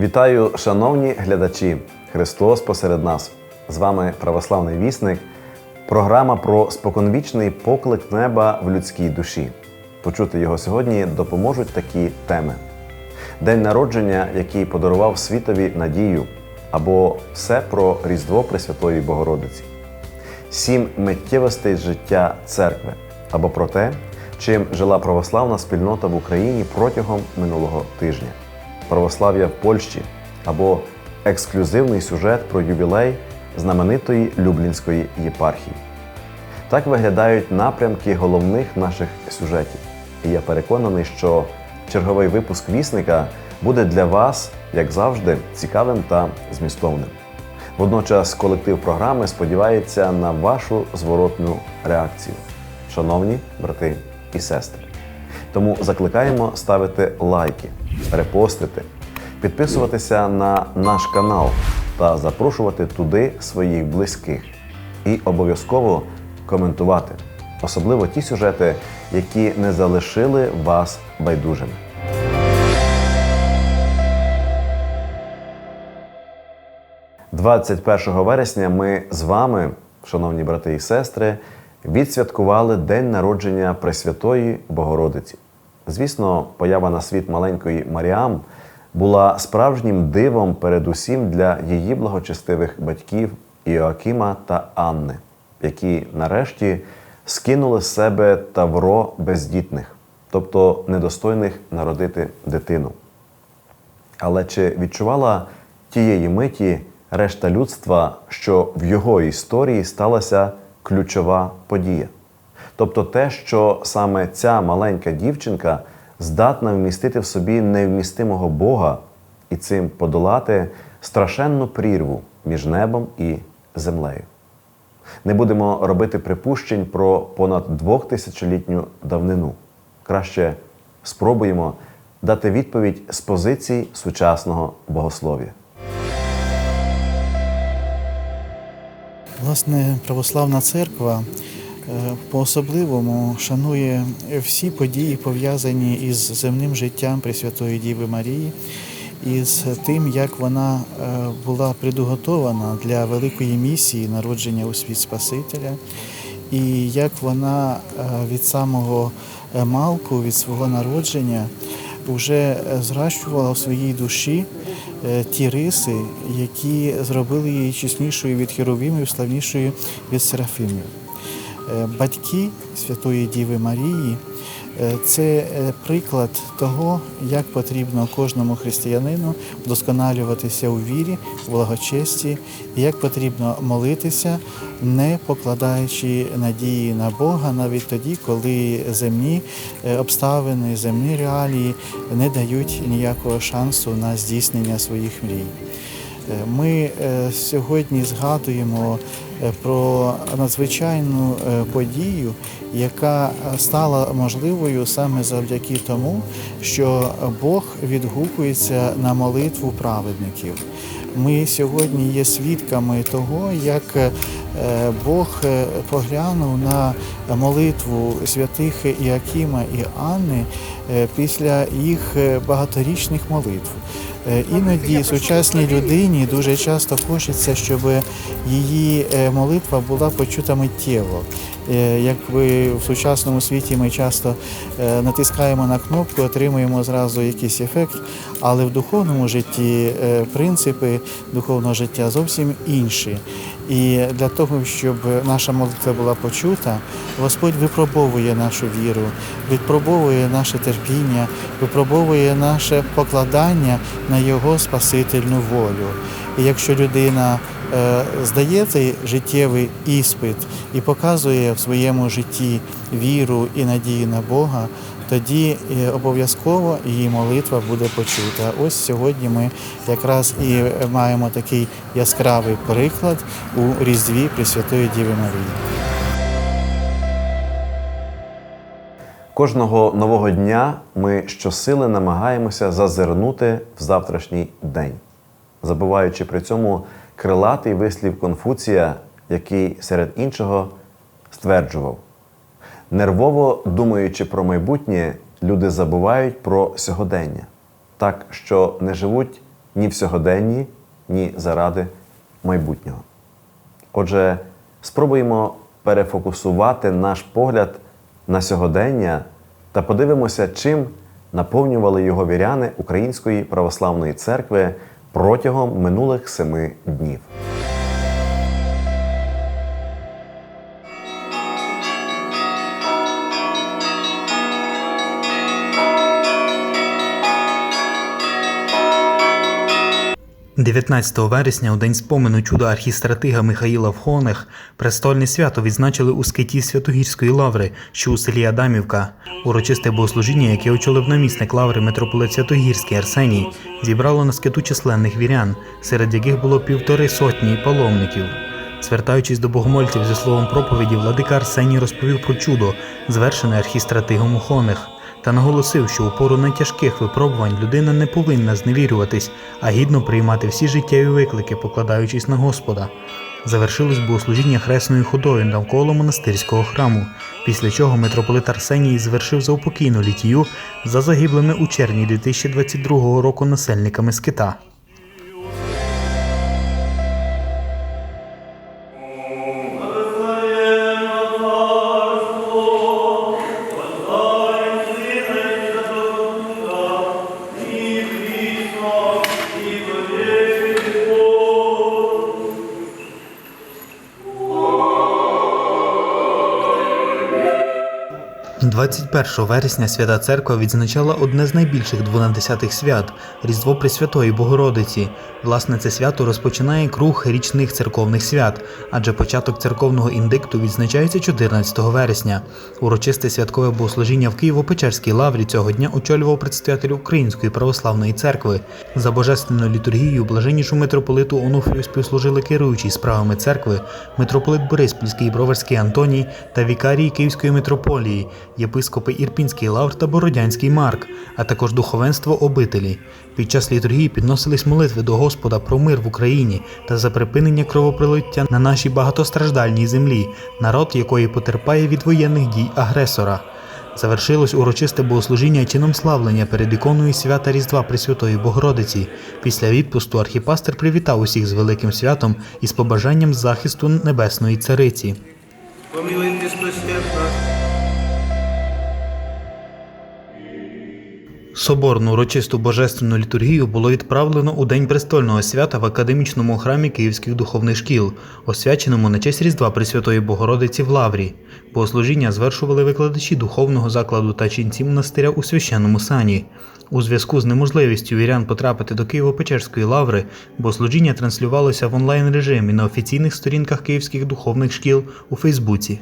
Вітаю, шановні глядачі! Христос посеред нас. З вами православний вісник. Програма про споконвічний поклик неба в людській душі. Почути його сьогодні допоможуть такі теми: День народження, який подарував світові надію, або все про Різдво Пресвятої Богородиці, сім миттєвостей життя церкви, або про те, чим жила православна спільнота в Україні протягом минулого тижня, православ'я в Польщі або ексклюзивний сюжет про ювілей знаменитої Люблінської єпархії. Так виглядають напрямки головних наших сюжетів. І я переконаний, що черговий випуск вісника буде для вас, як завжди, цікавим та змістовним. Водночас колектив програми сподівається на вашу зворотну реакцію, шановні брати і сестри. Тому закликаємо ставити лайки, репостити, підписуватися на наш канал та запрошувати туди своїх близьких. І обов'язково коментувати, особливо ті сюжети, які не залишили вас байдужими. – 21 вересня ми з вами, шановні брати і сестри, відсвяткували день народження Пресвятої Богородиці. Звісно, поява на світ маленької Маріам була справжнім дивом передусім для її благочестивих батьків Іоакима та Анни, які нарешті скинули з себе тавро бездітних, тобто недостойних народити дитину. Але чи відчувала тієї миті решта людства, що в його історії сталася ключова подія? Тобто те, що саме ця маленька дівчинка здатна вмістити в собі невмістимого Бога і цим подолати страшенну прірву між небом і землею. Не будемо робити припущень про понад двохтисячолітню давнину. Краще спробуємо дати відповідь з позиції сучасного богослов'я. Власне, православна церква по-особливому шанує всі події, пов'язані із земним життям Пресвятої Діви Марії, і з тим, як вона е, була предуготована для великої місії народження у світ Спасителя, і як вона е, від самого малку, від свого народження, вже зращувала в своїй душі е, ті риси, які зробили її чеснішою від херовимів, славнішою від серафимів. Е, Батьки Святої Діви Марії е, це е, приклад того, як потрібно кожному християнину вдосконалюватися у вірі, в благочесті, як потрібно молитися, не покладаючи надії на Бога навіть тоді, коли земні обставини, земні реалії не дають ніякого шансу на здійснення своїх мрій. Ми сьогодні згадуємо про надзвичайну е, подію, яка стала можливою саме завдяки тому, що Бог відгукується на молитву праведників. Ми сьогодні є свідками того, як е, Бог е, поглянув на молитву святих Іакима і Анни е, після їх е, багаторічних молитв. Е, Іноді сучасній людині дуже часто хочеться, щоб її е, молитва була почута миттєво. Як Якби в сучасному світі ми часто е, натискаємо на кнопку, отримуємо зразу якийсь ефект, але в духовному житті е, принципи духовного життя зовсім інші. І для того, щоб наша молитва була почута, Господь випробовує нашу віру, випробовує наше терпіння, випробовує наше покладання на Його спасительну волю. І якщо людина е, здає цей життєвий іспит і показує в своєму житті віру і надію на Бога, тоді е, обов'язково її молитва буде почута. Ось сьогодні ми якраз і маємо такий яскравий приклад у Різдві Пресвятої Діви Марії. Кожного нового дня ми щосили намагаємося зазирнути в завтрашній день, забуваючи при цьому крилатий вислів Конфуція, який серед іншого стверджував: нервово думаючи про майбутнє, люди забувають про сьогодення, так що не живуть ні в сьогоденні, ні заради майбутнього. Отже, спробуємо перефокусувати наш погляд на сьогодення та подивимося, чим наповнювали його віряни Української православної церкви протягом минулих семи днів. – 19 вересня, у день спомену чуда архістратига Михаїла в Хонах, престольне свято відзначили у скиті Святогірської лаври, що у селі Адамівка. Урочисте богослужіння, яке очолив намісник лаври митрополит Святогірський Арсеній, зібрало на скиту численних вірян, серед яких було півтори сотні паломників. Звертаючись до богомольців зі словом проповіді, владика Арсеній розповів про чудо, звершене архістратигом у Хонах, та наголосив, що у пору найтяжких випробувань людина не повинна зневірюватись, а гідно приймати всі життєві виклики, покладаючись на Господа. Завершилось богослужіння хресною ходою навколо монастирського храму, після чого митрополит Арсеній звершив заупокійну літію за загиблими у червні 2022 року насельниками скита. – 21 вересня Свята Церква відзначала одне з найбільших двонадесятих свят Різдво Пресвятої Богородиці. Власне, це свято розпочинає круг річних церковних свят, адже початок церковного індикту відзначається 14 вересня. Урочисте святкове богослужіння в Києво-Печерській лаврі цього дня очолював предстоятель Української православної церкви. За божественною літургією блаженнішу митрополиту Онуфрію співслужили керуючий справами церкви, митрополит Бориспільський і Броварський Антоній та вікарії Київської митрополії, єпископи Ірпінський Лавр та Бородянський Марк, а також духовенство обителі. Під час літургії підносились молитви до Господа про мир в Україні та за припинення кровопролиття на нашій багатостраждальній землі, народ якої потерпає від воєнних дій агресора. Завершилось урочисте богослужіння чином славлення перед іконою свята Різдва Пресвятої Богородиці. Після відпусту архіпастер привітав усіх з великим святом і з побажанням захисту Небесної Цариці. Помилуйтесь, Соборну урочисту божественну літургію було відправлено у День престольного свята в академічному храмі Київських духовних шкіл, освяченому на честь Різдва Пресвятої Богородиці в Лаврі. Богослужіння звершували викладачі духовного закладу та ченці монастиря у священному сані. У зв'язку з неможливістю вірян потрапити до Києво-Печерської лаври, богослужіння транслювалося в онлайн режимі на офіційних сторінках київських духовних шкіл у Фейсбуці.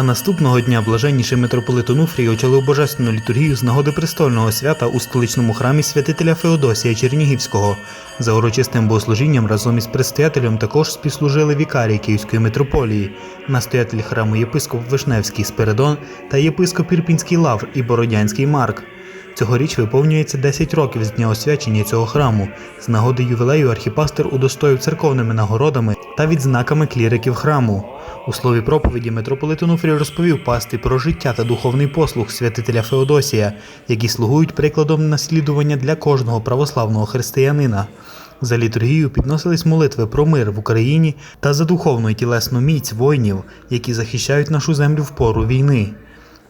А наступного дня блаженніший митрополит Онуфрій очолив божественну літургію з нагоди престольного свята у столичному храмі святителя Феодосія Чернігівського. За урочистим богослужінням разом із предстоятелем також співслужили вікарії Київської митрополії, настоятель храму єпископ Вишневський Спиридон та єпископ Ірпінський Лавр і Бородянський Марк. Цьогоріч виповнюється 10 років з дня освячення цього храму. З нагоди ювілею архіпастер удостоїв церковними нагородами та відзнаками кліриків храму. У слові проповіді митрополит Онуфрій розповів пасти про життя та духовний послуг святителя Феодосія, які слугують прикладом наслідування для кожного православного християнина. За літургію підносились молитви про мир в Україні та за духовну і тілесну міць воїнів, які захищають нашу землю в пору війни.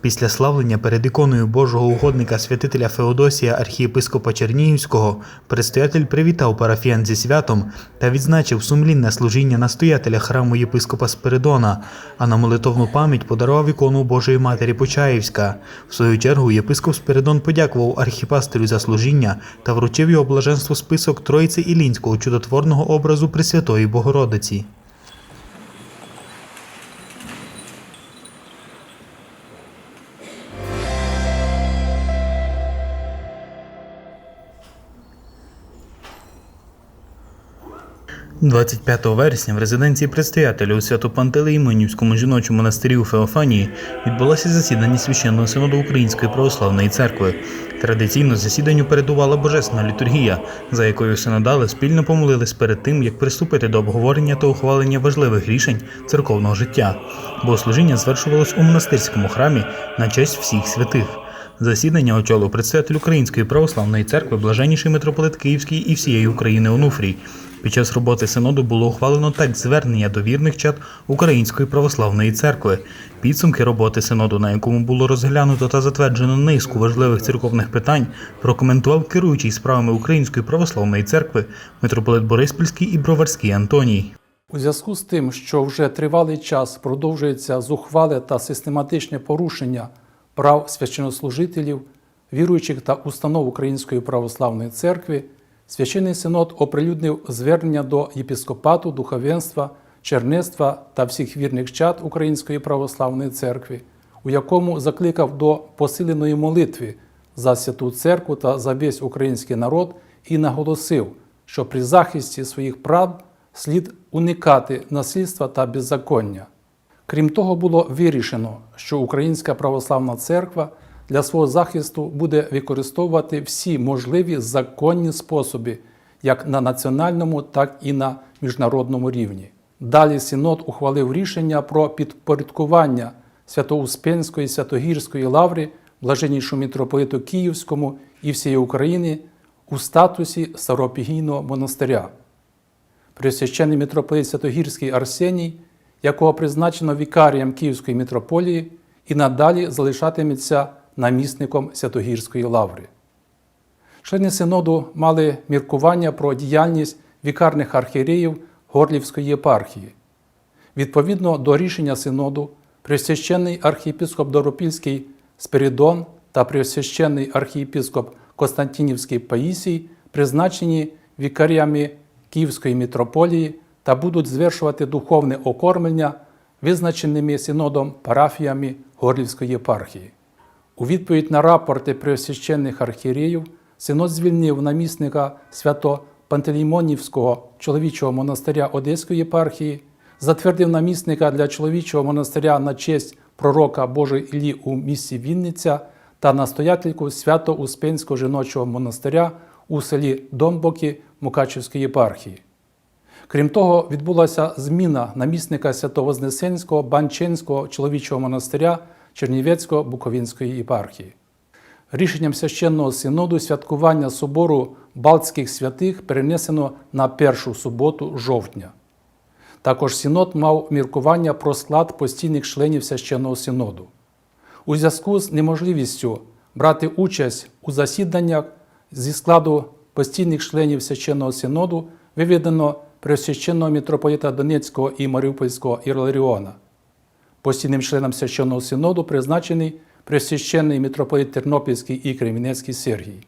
Після славлення перед іконою Божого угодника святителя Феодосія архієпископа Чернігівського предстоятель привітав парафіян зі святом та відзначив сумлінне служіння настоятеля храму єпископа Спиридона, а на молитовну пам'ять подарував ікону Божої Матері Почаївська. В свою чергу єпископ Спиридон подякував архіпастирю за служіння та вручив його блаженство список Троїці Ілінського чудотворного образу Пресвятої Богородиці. 25 вересня в резиденції предстоятеля у Свято-Пантелеймонівському жіночому монастирі у Феофанії відбулося засідання священного синоду Української православної церкви. Традиційно засіданню передувала божественна літургія, за якою синодали спільно помолились перед тим, як приступити до обговорення та ухвалення важливих рішень церковного життя. Богослужіння звершувалось у монастирському храмі на честь всіх святих. Засідання очолив предстоятель Української православної церкви, блаженніший митрополит Київський і всієї України Онуфрій. Під час роботи синоду було ухвалено текст звернення до вірних чад Української православної церкви. Підсумки роботи синоду, на якому було розглянуто та затверджено низку важливих церковних питань, прокоментував керуючий справами Української православної церкви митрополит Бориспільський і Броварський Антоній. У зв'язку з тим, що вже тривалий час продовжується зухвале та систематичне порушення прав священнослужителів, віруючих та установ Української православної церкви, Священний Синод оприлюднив звернення до єпіскопату, духовенства, чернецтва та всіх вірних чад Української православної церкви, у якому закликав до посиленої молитви за святу церкву та за весь український народ і наголосив, що при захисті своїх прав слід уникати насильства та беззаконня. Крім того, було вирішено, що Українська православна церква для свого захисту буде використовувати всі можливі законні способи як на національному, так і на міжнародному рівні. Далі Синод ухвалив рішення про підпорядкування Свято-Успенської Святогірської лаври блаженнішому митрополиту Київському і всієї України у статусі Старопігійного монастиря. Пресвящений митрополит Святогірський Арсеній, якого призначено вікарієм Київської митрополії, і надалі залишатиметься намісником Святогірської лаври. Члени синоду мали міркування про діяльність вікарних архієреїв Горлівської єпархії. Відповідно до рішення синоду, пресвященний архієпископ Доропільський Спиридон та пресвященний архієпископ Константинівський Паїсій призначені вікарями Київської митрополії та будуть звершувати духовне окормлення визначеними синодом парафіями Горлівської єпархії. У відповідь на рапорти преосвященних архієреїв синод звільнив намісника Свято-Пантелеймонівського чоловічого монастиря Одеської єпархії, затвердив намісника для чоловічого монастиря на честь пророка Божої Іллі у місті Вінниця та настоятельку Свято-Успенського жіночого монастиря у селі Домбоки Мукачівської єпархії. Крім того, відбулася зміна намісника Свято-Вознесенського Банченського чоловічого монастиря Чернівецького Буковинської єпархії. Рішенням священного синоду святкування собору Балтських святих перенесено на першу суботу жовтня. Також синод мав міркування про склад постійних членів священного синоду. У зв'язку з неможливістю брати участь у засіданнях зі складу постійних членів священного синоду виведено Преосвященного митрополита Донецького і Маріупольського Іларіона. Постійним членом священного синоду призначений Пресвященний митрополит Тернопільський і Кремінецький Сергій.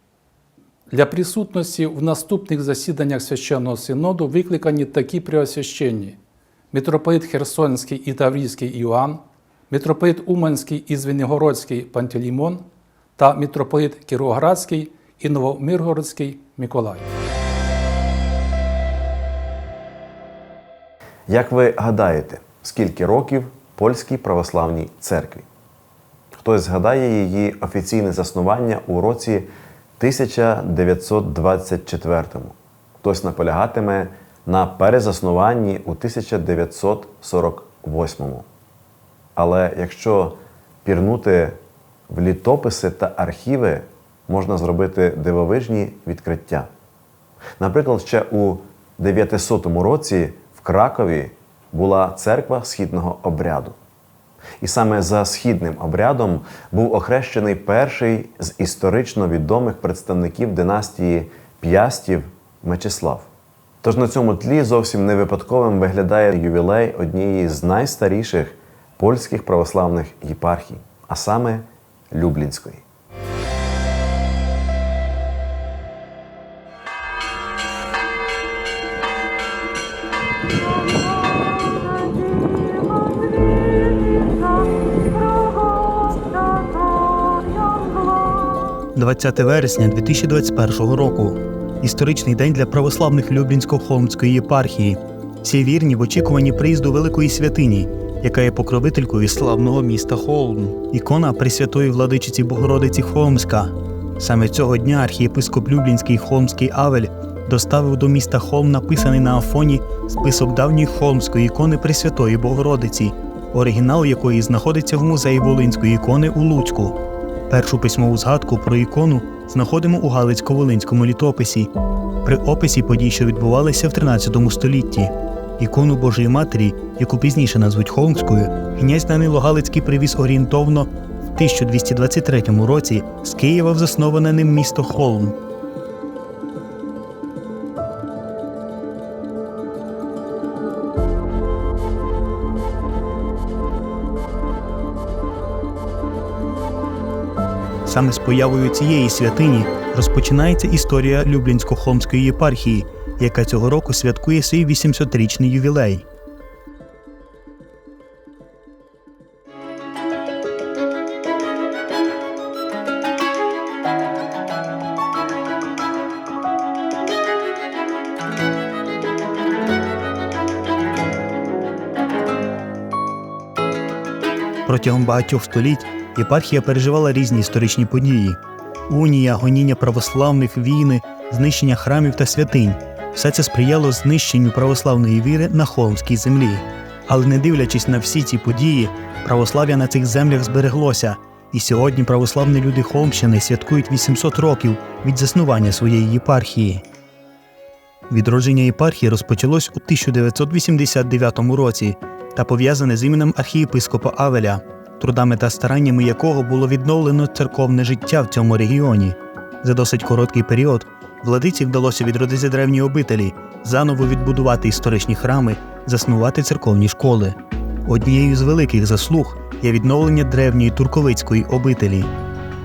Для присутності в наступних засіданнях священного синоду викликані такі преосвященні митрополит Херсонський і Таврійський Іоанн, митрополит Уманський і Звенигородський Пантелеймон та митрополит Кіровоградський і Новомиргородський Миколай. Як ви гадаєте, скільки років польській православній церкві? Хтось згадає її офіційне заснування у році 1924, хтось наполягатиме на перезаснуванні у 1948. Але якщо пірнути в літописи та архіви, можна зробити дивовижні відкриття. Наприклад, ще у 900 році в Кракові була церква східного обряду. І саме за східним обрядом був охрещений перший з історично відомих представників династії П'ястів Мечислав. Тож на цьому тлі зовсім не випадковим виглядає ювілей однієї з найстаріших польських православних єпархій, а саме Люблінської. – 20 вересня 2021 року. історичний день для православних Люблінсько-Холмської єпархії. Всі вірні в очікуванні приїзду Великої святині, яка є покровителькою славного міста Холм, ікона Пресвятої владичиці Богородиці Холмська. Саме цього дня архієпископ Люблінський Холмський Авель доставив до міста Холм написаний на Афоні список давньої холмської ікони Пресвятої Богородиці, оригінал якої знаходиться в музеї Волинської ікони у Луцьку. Першу письмову згадку про ікону знаходимо у Галицько-Волинському літописі при описі подій, що відбувалися в 13 столітті. Ікону Божої Матері, яку пізніше назвуть Холмською, князь Данило Галицький привіз орієнтовно в 1223 році з Києва в засноване ним місто Холм. Саме з появою цієї святині розпочинається історія Люблінсько-Холмської єпархії, яка цього року святкує свій 800-річний ювілей. Протягом багатьох століть єпархія переживала різні історичні події: унія, гоніння православних, війни, знищення храмів та святинь. Все це сприяло знищенню православної віри на холмській землі. Але не дивлячись на всі ці події, православ'я на цих землях збереглося, і сьогодні православні люди Холмщини святкують 800 років від заснування своєї єпархії. Відродження єпархії розпочалось у 1989 році та пов'язане з іменем архієпископа Авеля, трудами та стараннями якого було відновлено церковне життя в цьому регіоні. За досить короткий період владиці вдалося відродити древні обителі, заново відбудувати історичні храми, заснувати церковні школи. Однією з великих заслуг є відновлення древньої турковицької обителі.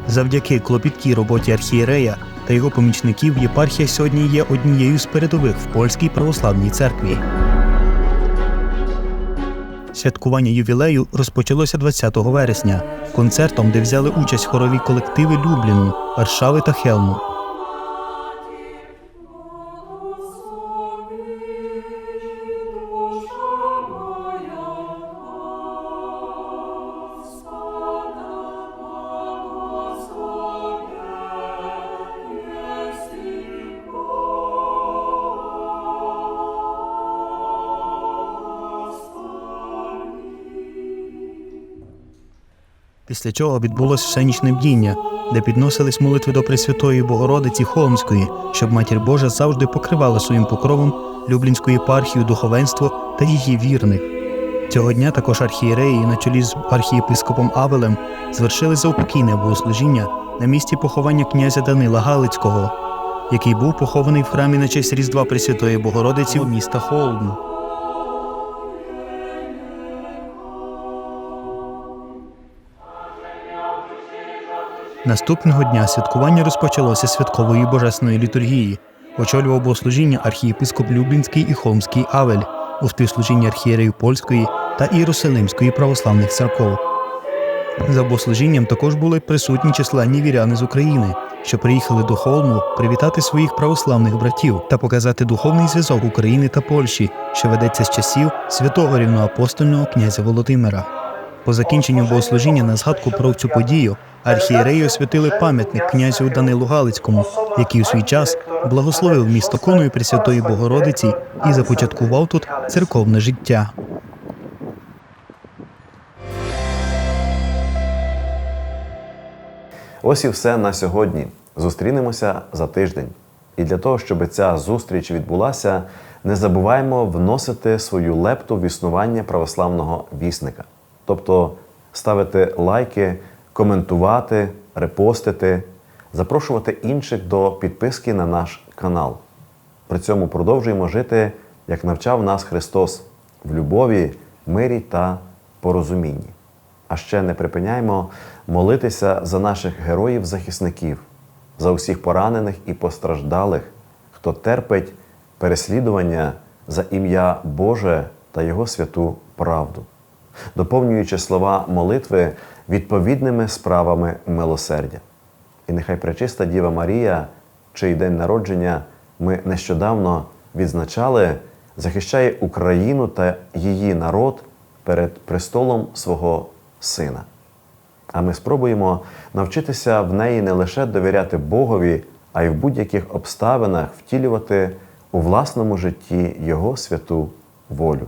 Завдяки клопіткій роботі архієрея та його помічників єпархія сьогодні є однією з передових в польській православній церкві. Святкування ювілею розпочалося 20 вересня концертом, де взяли участь хорові колективи Любліну, Варшави та Хелму. Після чого відбулося всенічне бдіння, де підносились молитви до Пресвятої Богородиці Холмської, щоб Матір Божа завжди покривала своїм покровом Люблінську єпархію, духовенство та її вірних. Цього дня також архієреї на чолі з архієпископом Авелем звершили заупокійне богослужіння на місці поховання князя Данила Галицького, який був похований в храмі на честь Різдва Пресвятої Богородиці у міста Холм. Наступного дня святкування розпочалося святкової божественної літургії. Очолював богослужіння архієпископ Люблінський і Холмський Авель у співслужінні архієреїв Польської та Ієрусалимської православних церков. За богослужінням також були присутні численні віряни з України, що приїхали до Холму привітати своїх православних братів та показати духовний зв'язок України та Польщі, що ведеться з часів святого рівноапостольного князя Володимира. По закінченню богослужіння на згадку про цю подію архієреї освятили пам'ятник князю Данилу Галицькому, який у свій час благословив місто коною Пресвятої Богородиці і започаткував тут церковне життя. Ось і все на сьогодні. Зустрінемося за тиждень. І для того, щоб ця зустріч відбулася, не забуваємо вносити свою лепту в існування православного вісника. Тобто ставити лайки, коментувати, репостити, запрошувати інших до підписки на наш канал. При цьому продовжуємо жити, як навчав нас Христос, в любові, мирі та порозумінні. А ще не припиняємо молитися за наших героїв-захисників, за усіх поранених і постраждалих, хто терпить переслідування за ім'я Боже та Його святу правду, доповнюючи слова молитви відповідними справами милосердя. І нехай пречиста Діва Марія, чий день народження ми нещодавно відзначали, захищає Україну та її народ перед престолом свого сина. А ми спробуємо навчитися в неї не лише довіряти Богові, а й в будь-яких обставинах втілювати у власному житті Його святу волю.